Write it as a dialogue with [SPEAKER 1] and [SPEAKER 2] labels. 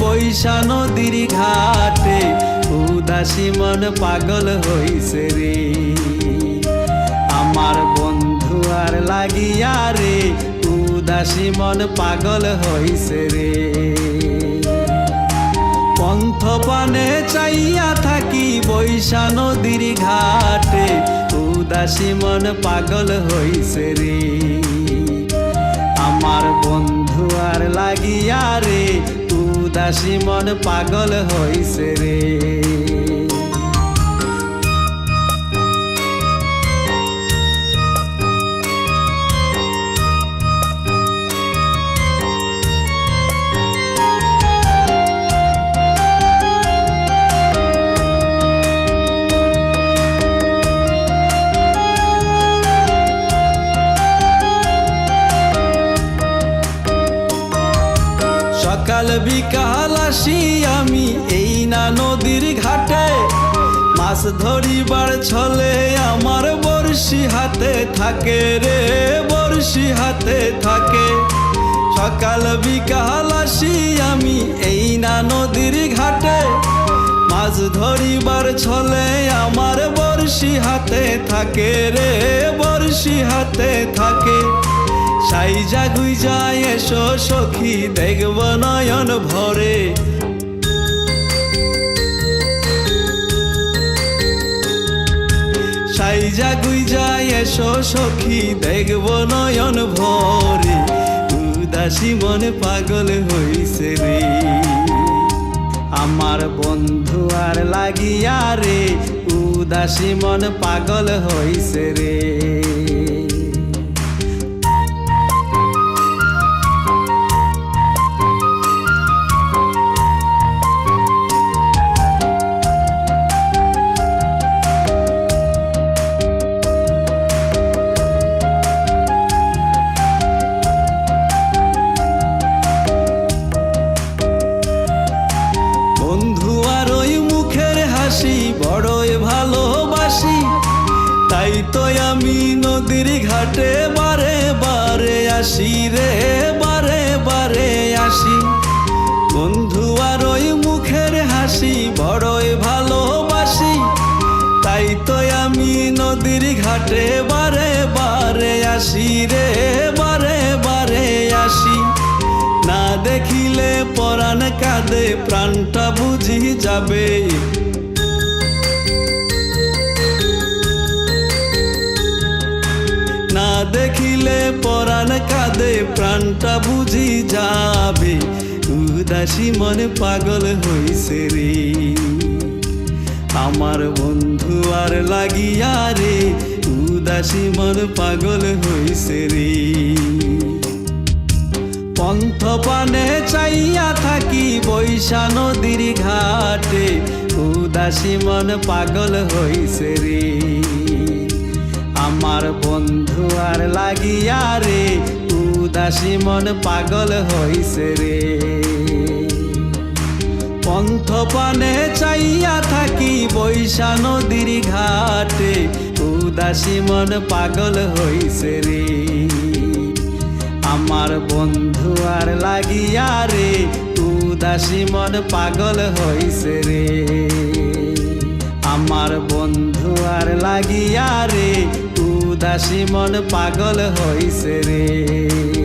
[SPEAKER 1] বৈশা নদীর ঘাটে। উদাসী মন পাগল হইছে রে। আমার বন্ধু আর লাগিয়া রে, উদাসী মন পাগল হইছে রে। পন্থ পানে চাইয়া থাকি বৈশা নদীর ঘাটে, উদাসী মন পাগল হইছে রে। লাগিয়া রে উদাসী মন পাগল হইছে রে। সকাল বিকাল আসি আমি, এই না নদীর ঘাটে। মাছ ধরিবার ছলে আমার বড়শি হাতে থাকে রে, বড়শি হাতে থাকে। সকাল বিকাল আসি আমি, এই না নদীর ঘাটে। মাছ ধরিবার ছলে আমার বড়শি হাতে থাকে রে, বড়শি হাতে থাকে। সাইজা গুইজা এসো সখী, দেখব নয়ন ভরে। সাইজা গুইজা এসো সখী, দেখব নয়ন ভরে। উদাসী মনে পাগল হইছে রে। আমার বন্ধু আর লাগিয়া রে, উদাসী মন পাগল হইছে রে। মুখের বড়ই ভালোবাসি। তাই তো আমি নদীর ঘাটে বারে বারে আসি রে, বারে বারে আসি। বন্ধু আর ওই মুখের হাসি, বড়ই ভালোবাসি। তাই তো আমি নদীর ঘাটে বারে বারে আসি রে, বারে বারে আসি। না দেখিলে পরাণ কাঁদে, প্রাণটা বুঝি যাবে। দেখিলে পরাণ কাঁদে, প্রাণটা বুঝি যাবে। উদাসী মনে পাগল হইছে রে। আমার বন্ধু আর লাগিয়া রে, উদাসী মন পাগল হইছে রে। পন্থ পানে চাইয়া থাকি বৈশা নদীর ঘাটে, উদাসী মন পাগল হইছে রে। লাগিয়া রে, উদাসী মন পাগল হইছে রে। পন্থ পানে চাইয়া থাকি বৈশা নদীর ঘাটে, উদাসী মন পাগল হইছে রে। আমার বন্ধু আর লাগিয়া রে, উদাসী মন পাগল হইছে রে। আমার বন্ধু আর লাগিয়া রে উদাসী মন পাগল হইছে রে।